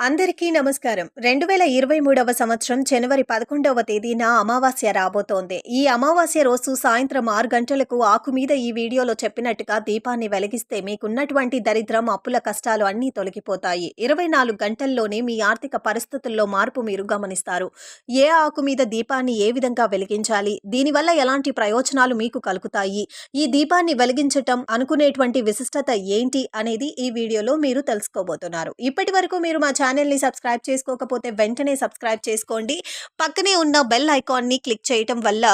అందరికీ నమస్కారం. రెండు వేల ఇరవై మూడవ సంవత్సరం జనవరి పదకొండవ తేదీన అమావాస్య రాబోతోంది. ఈ అమావాస్య రోజు సాయంత్రం ఆరు గంటలకు ఆకు మీద ఈ వీడియోలో చెప్పినట్టుగా దీపాన్ని వెలిగిస్తే మీకున్నటువంటి దరిద్రం అప్పుల కష్టాలు అన్నీ తొలగిపోతాయి. ఇరవై నాలుగు గంటల్లోనే మీ ఆర్థిక పరిస్థితుల్లో మార్పు మీరు గమనిస్తారు. ఏ ఆకు మీద దీపాన్ని ఏ విధంగా వెలిగించాలి? దీనివల్ల ఎలాంటి ప్రయోజనాలు మీకు కలుగుతాయి? ఈ దీపాన్ని వెలిగించటం అనుకునేటువంటి విశిష్టత ఏంటి అనేది ఈ వీడియోలో మీరు తెలుసుకోబోతున్నారు. ఇప్పటి వరకు మీరు మా ఛానల్ని సబ్స్క్రైబ్ చేసుకోకపోతే వెంటనే సబ్స్క్రైబ్ చేసుకోండి. పక్కనే ఉన్న బెల్ ఐకాన్ని క్లిక్ చేయటం వల్ల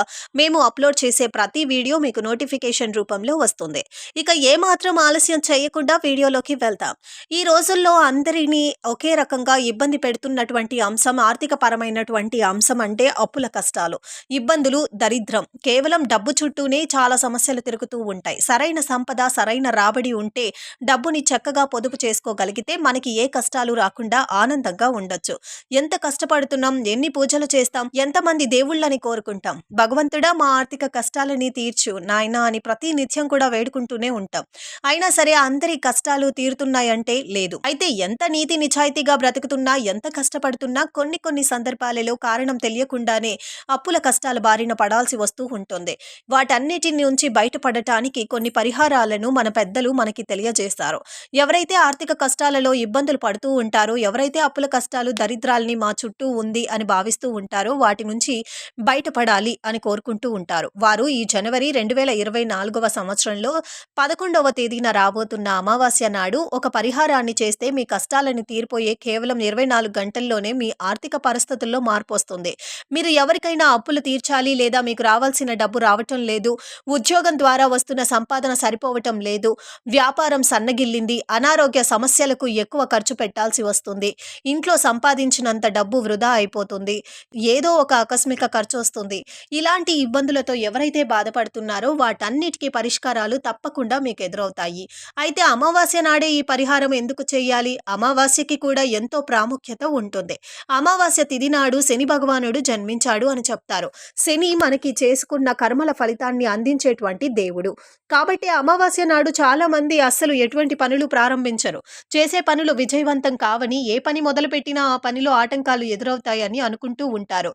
మేము అప్లోడ్ చేసే ప్రతి వీడియో మీకు నోటిఫికేషన్ రూపంలో వస్తుంది. ఇక ఏమాత్రం ఆలస్యం చేయకుండా వీడియోలోకి వెళ్తాం. ఈ రోజుల్లో అందరినీ ఒకే రకంగా ఇబ్బంది పెడుతున్నటువంటి అంశం ఆర్థిక పరమైనటువంటి అంశం అంటే అప్పుల కష్టాలు. ఇబ్బందులు దరిద్రం. కేవలం డబ్బు చుట్టూనే చాలా సమస్యలు తిరుగుతూ ఉంటాయి. సరైన సంపద సరైన రాబడి ఉంటే డబ్బుని చక్కగా పొదుపు చేసుకోగలిగితే మనకి ఏ కష్టాలు రాకుండా ఆనందంగా ఉండొచ్చు. ఎంత కష్టపడుతున్నాం ఎన్ని పూజలు చేస్తాం ఎంతమంది దేవుళ్ళని కోరుకుంటాం. భగవంతుడా మా ఆర్థిక కష్టాలని తీర్చు నాయన అని ప్రతి నిత్యం కూడా వేడుకుంటూనే ఉంటాం. అయినా సరే అందరి కష్టాలు తీరుతున్నాయంటే లేదు. అయితే ఎంత నీతి నిజాయితీగా బ్రతుకుతున్నా ఎంత కష్టపడుతున్నా కొన్ని కొన్ని సందర్భాలలో కారణం తెలియకుండానే అప్పుల కష్టాల బారిన పడాల్సి వస్తూ ఉంటుంది. వాటన్నిటి నుంచి బయటపడటానికి కొన్ని పరిహారాలను మన పెద్దలు మనకి తెలియజేస్తారు. ఎవరైతే ఆర్థిక కష్టాలలో ఇబ్బందులు పడుతూ ఉంటారో ఎవరైతే అప్పుల కష్టాలు దరిద్రాల్ని మా చుట్టూ ఉంది అని భావిస్తూ ఉంటారో వాటి నుంచి బయటపడాలి అని కోరుకుంటూ ఉంటారు. వారు ఈ జనవరి రెండు వేల ఇరవై నాలుగవ సంవత్సరంలో పదకొండవ తేదీన రాబోతున్న అమావాస్య నాడు ఒక పరిహారాన్ని చేస్తే మీ కష్టాలను తీరిపోయే కేవలం ఇరవై నాలుగు గంటల్లోనే మీ ఆర్థిక పరిస్థితుల్లో మార్పు వస్తుంది. మీరు ఎవరికైనా అప్పులు తీర్చాలి లేదా మీకు రావాల్సిన డబ్బు రావటం లేదు ఉద్యోగం ద్వారా వస్తున్న సంపాదన సరిపోవటం లేదు వ్యాపారం సన్నగిల్లింది అనారోగ్య సమస్యలకు ఎక్కువ ఖర్చు పెట్టాల్సి వస్తుంది. ఇంట్లో సంపాదించినంత డబ్బు వృధా అయిపోతుంది. ఏదో ఒక ఆకస్మిక ఖర్చు వస్తుంది. ఇలాంటి ఇబ్బందులతో ఎవరైతే బాధపడుతున్నారో వాటన్నిటికీ పరిష్కారాలు తప్పకుండా మీకు ఎదురవుతాయి. అయితే అమావాస్య నాడే ఈ పరిహారం ఎందుకు చేయాలి? అమావాస్యకి కూడా ఎంతో ప్రాముఖ్యత ఉంటుంది. అమావాస్య తిది నాడు శని భగవానుడు జన్మించాడు అని చెప్తారు. శని మనకి చేసుకున్న కర్మల ఫలితాన్ని అందించేటువంటి దేవుడు. కాబట్టి అమావాస్య నాడు చాలా మంది అస్సలు ఎటువంటి పనులు ప్రారంభించరు. చేసే పనులు విజయవంతం కావని ఏ పని మొదలుపెట్టినా ఆ పనిలో ఆటంకాలు ఎదురవుతాయని అనుకుంటూ ఉంటారు.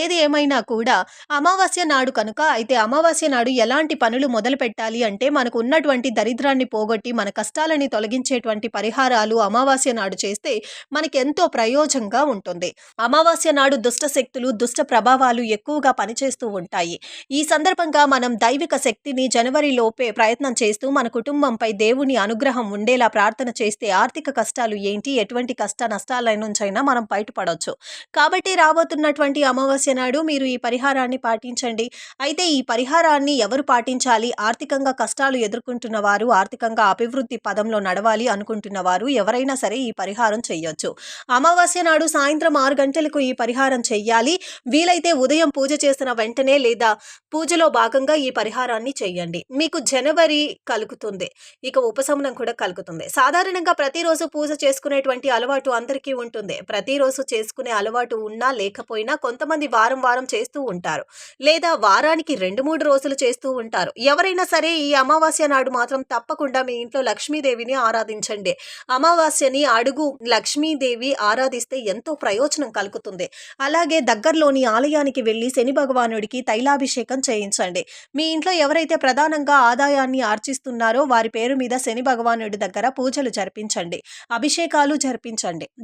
ఏది ఏమైనా కూడా అమావాస్య నాడు కనుక అయితే అమావాస్య నాడు ఎలాంటి పనులు మొదలు పెట్టాలి అంటే మనకు ఉన్నటువంటి దరిద్రాన్ని పోగొట్టి మన కష్టాలని తొలగించేటువంటి పరిహారాలు అమావాస్య నాడు చేస్తే మనకి ఎంతో ప్రయోజనంగా ఉంటుంది. అమావాస్య నాడు దుష్ట శక్తులు దుష్ట ప్రభావాలు ఎక్కువగా పనిచేస్తూ ఉంటాయి. ఈ సందర్భంగా మనం దైవిక శక్తిని జనవరి లోపే ప్రయత్నం చేస్తూ మన కుటుంబంపై దేవుని అనుగ్రహం ఉండేలా ప్రార్థన చేస్తే ఆర్థిక కష్టాలు ఏంటి? ఎటువంటి కష్ట నష్టాల నుంచైనా మనం బయటపడవచ్చు కాబట్టి రాబోతున్నటువంటి అమావాస్య నాడు మీరు ఈ పరిహారాన్ని పాటించండి. అయితే ఈ పరిహారాన్ని ఎవరు పాటించాలి? ఆర్థికంగా కష్టాలు ఎదుర్కొంటున్న వారు ఆర్థికంగా అభివృద్ధి పదంలో నడవాలి అనుకుంటున్న వారు ఎవరైనా సరే ఈ పరిహారం చేయొచ్చు అమావాస్య నాడు సాయంత్రం ఆరు గంటలకు ఈ పరిహారం చేయాలి వీలైతే ఉదయం పూజ చేసిన వెంటనే లేదా పూజలో భాగంగా ఈ పరిహారాన్ని చేయండి మీకు జనవరి కలుగుతుంది. ఇక ఉపశమనం కూడా కలుగుతుంది. సాధారణంగా ప్రతిరోజు పూజ చేసుకునేటువంటి అలవాటు అందరికీ ఉంటుంది. ప్రతిరోజు చేసుకునే అలవాటు ఉన్నా లేకపోయినా కొంతమంది వారం వారం చేస్తూ ఉంటారు. లేదా వారానికి రెండు మూడు రోజులు చేస్తూ ఉంటారు. ఎవరైనా సరే ఈ అమావాస్య నాడు మాత్రం తప్పకుండా మీ ఇంట్లో లక్ష్మీదేవిని ఆరాధించండి. అమావాస్యని అడుగు లక్ష్మీదేవి ఆరాధిస్తే ఎంతో ప్రయోజనం కలుగుతుంది. అలాగే దగ్గరలోని ఆలయానికి వెళ్ళి శని భగవానుడికి తైలాభిషేకం చేయించండి. మీ ఇంట్లో ఎవరైతే ప్రధానంగా ఆదాయాన్ని ఆర్చిస్తున్నారో వారి పేరు మీద శని భగవానుడి దగ్గర పూజలు జరిపించండి. అభిషేకాలు జరిపించండి.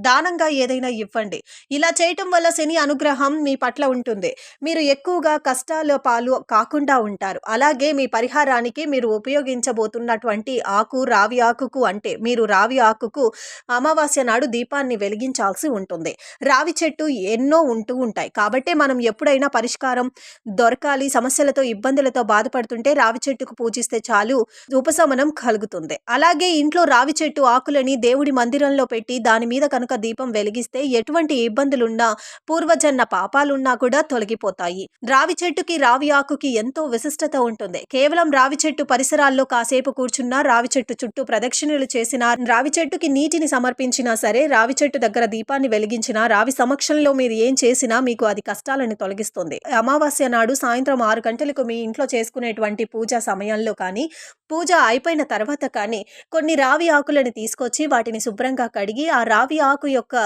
దానంగా ఏదైనా ఇవ్వండి. ఇలా చేయటం వల్ల శని అనుగ్రహం మీ పట్ల ఉంటుంది. మీరు ఎక్కువగా కష్టాల పాలు కాకుండా ఉంటారు. అలాగే మీ పరిహారానికి మీరు ఉపయోగించబోతున్నటువంటి ఆకు రావి ఆకుకు అంటే మీరు రావి ఆకుకు అమావాస్య నాడు దీపాన్ని వెలిగించాల్సి ఉంటుంది. రావి చెట్టు ఎన్నో ఉంటూ ఉంటాయి. కాబట్టి మనం ఎప్పుడైనా పరిష్కారం దొరకాలి సమస్యలతో ఇబ్బందులతో బాధపడుతుంటే రావి చెట్టుకు పూజిస్తే చాలు ఉపశమనం కలుగుతుంది. అలాగే ఇంట్లో రావి చెట్టు ఆకులని దేవుడి మందిరంలో పెట్టి దాని మీద కనుక దీపం వెలిగిస్తే ఎటువంటి ఇబ్బందులున్నా పూర్వజన్మ పాపాలున్నా కూడా తొలగిపోతాయి. రావి చెట్టుకి రావి ఆకుకి ఎంతో విశిష్టత ఉంటుంది. కేవలం రావి చెట్టు పరిసరాల్లో కాసేపు కూర్చున్నా రావి చెట్టు చుట్టూ ప్రదక్షిణలు చేసినా రావి చెట్టుకి నీటిని సమర్పించినా సరే రావి చెట్టు దగ్గర దీపాన్ని వెలిగించినా రావి సమక్షంలో మీరు ఏం చేసినా మీకు అది కష్టాలను తొలగిస్తుంది. అమావాస్య నాడు సాయంత్రం ఆరు గంటలకు మీ ఇంట్లో చేసుకునేటువంటి పూజ సమయంలో కానీ పూజ అయిపోయిన తర్వాత కానీ కొన్ని రావి ఆకులను తీసుకొచ్చి వాటిని శుభ్రంగా కడిగి ఆ రావి ఆకు యొక్క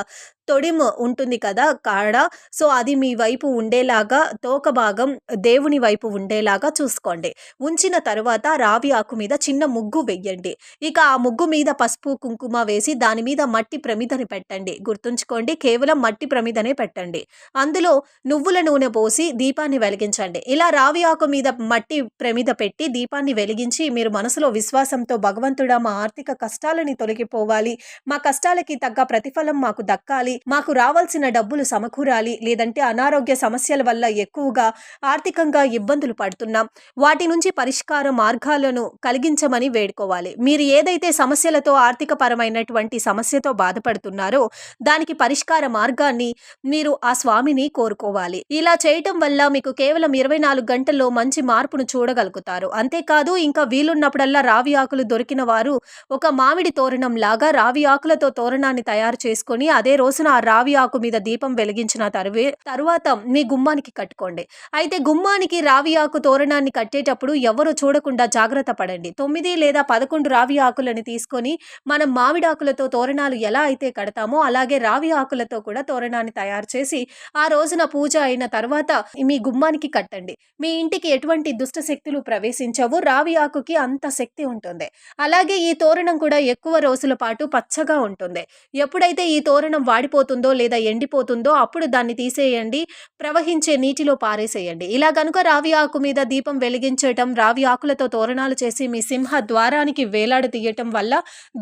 తొడిమ్ ఉంటుంది కదా కాడ. సో అది మీ వైపు ఉండేలాగా తోక భాగం దేవుని వైపు ఉండేలాగా చూసుకోండి. ఉంచిన తర్వాత రావి ఆకు మీద చిన్న ముగ్గు వెయ్యండి. ఇక ఆ ముగ్గు మీద పసుపు కుంకుమ వేసి దాని మీద మట్టి ప్రమిదని పెట్టండి. గుర్తుంచుకోండి కేవలం మట్టి ప్రమిదనే పెట్టండి. అందులో నువ్వుల నూనె పోసి దీపాన్ని వెలిగించండి. ఇలా రావి ఆకు మీద మట్టి ప్రమిద పెట్టి దీపాన్ని వెలిగించి మీరు మనసులో విశ్వాసంతో భగవంతుడా మా ఆర్థిక కష్టాలని తొలగిపోవాలి. మా కష్టాలకి తగ్గ ప్రతిఫలం మాకు దక్కాలి. మాకు రావాల్సిన డబ్బులు సమకూరాలి లేదంటే అనారోగ్య సమస్యల వల్ల ఎక్కువగా ఆర్థికంగా ఇబ్బందులు పడుతున్నాం. వాటి నుంచి పరిష్కార మార్గాలను కలిగించమని వేడుకోవాలి. మీరు ఏదైతే సమస్యలతో ఆర్థిక పరమైనటువంటి సమస్యతో బాధపడుతున్నారో దానికి పరిష్కార మార్గాన్ని మీరు ఆ స్వామిని కోరుకోవాలి. ఇలా చేయటం వల్ల మీకు కేవలం ఇరవై నాలుగు గంటల్లో మంచి మార్పును చూడగలుగుతారు. అంతేకాదు ఇంకా వీలున్నప్పుడల్లా రావి ఆకులు దొరికిన వారు ఒక మామిడి తోరణం లాగా రావి ఆకులతో తోరణాన్ని తయారు చేసుకొని అదే రోజు రోజున ఆ రావి ఆకు మీద దీపం వెలిగించిన తరువే తరువాత మీ గుమ్మానికి కట్టుకోండి. అయితే గుమ్మానికి రావి ఆకు తోరణాన్ని కట్టేటప్పుడు ఎవరు చూడకుండా జాగ్రత్త పడండి. తొమ్మిది లేదా పదకొండు రావి ఆకులను తీసుకొని మనం మామిడాకులతో తోరణాలు ఎలా అయితే కడతామో అలాగే రావి ఆకులతో కూడా తోరణాన్ని తయారు చేసి ఆ రోజున పూజ అయిన తర్వాత మీ గుమ్మానికి కట్టండి. మీ ఇంటికి ఎటువంటి దుష్ట శక్తులు ప్రవేశించవు. రావి ఆకుకి అంత శక్తి ఉంటుంది. అలాగే ఈ తోరణం కూడా ఎక్కువ రోజుల పాటు పచ్చగా ఉంటుంది. ఎప్పుడైతే ఈ తోరణం వాడి వాడిపోతుందో లేదా ఎండిపోతుందో అప్పుడు దాన్ని తీసేయండి. ప్రవహించే నీటిలో పారేసేయండి. ఇలా గనుక రావి ఆకు మీద దీపం వెలిగించటం రావి ఆకులతో తోరణాలు చేసి మీ సింహ ద్వారానికి వేలాడ తీయటం వల్ల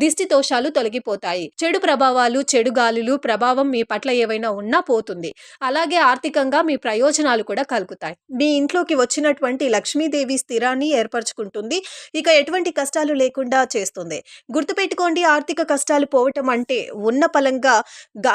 దిష్టి దోషాలు తొలగిపోతాయి. చెడు ప్రభావాలు చెడు గాలులు ప్రభావం మీ పట్ల ఏవైనా ఉన్నా పోతుంది. అలాగే ఆర్థికంగా మీ ప్రయోజనాలు కూడా కలుగుతాయి. మీ ఇంట్లోకి వచ్చినటువంటి లక్ష్మీదేవి స్థిరాన్ని ఏర్పరచుకుంటుంది. ఇక ఎటువంటి కష్టాలు లేకుండా చేస్తుంది. గుర్తుపెట్టుకోండి ఆర్థిక కష్టాలు పోవటం అంటే ఉన్న పలంగా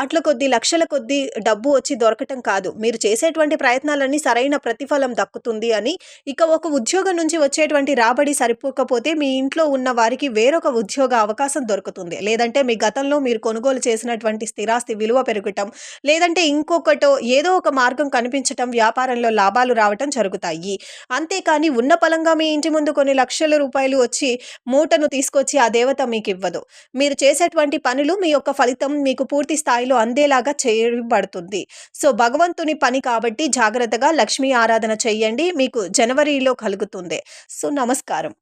ఘాట్ల కొద్దీ లక్షల కొద్దీ డబ్బు వచ్చి దొరకటం కాదు. మీరు చేసేటువంటి ప్రయత్నాలన్నీ సరైన ప్రతిఫలం దక్కుతుంది అని ఇక ఒక ఉద్యోగం నుంచి వచ్చేటువంటి రాబడి సరిపోకపోతే మీ ఇంట్లో ఉన్న వారికి వేరొక ఉద్యోగ అవకాశం దొరుకుతుంది. లేదంటే మీ గతంలో మీరు కొనుగోలు చేసినటువంటి స్థిరాస్తి విలువ పెరగటం లేదంటే ఇంకొకటో ఏదో ఒక మార్గం కనిపించటం వ్యాపారంలో లాభాలు రావటం జరుగుతాయి. అంతేకాని ఉన్న పలంగా మీ ఇంటి ముందు కొన్ని లక్షల రూపాయలు వచ్చి మూటను తీసుకొచ్చి ఆ దేవత మీకు ఇవ్వదు మీరు చేసేటువంటి పనులు మీ యొక్క ఫలితం మీకు పూర్తి స్థాయిలో అందేలాగా చేయబడుతుంది. సో భగవంతుని పని కాబట్టి జాగ్రత్తగా లక్ష్మీ ఆరాధన చేయండి. మీకు జనవరిలో కలుగుతుంది. సో నమస్కారం.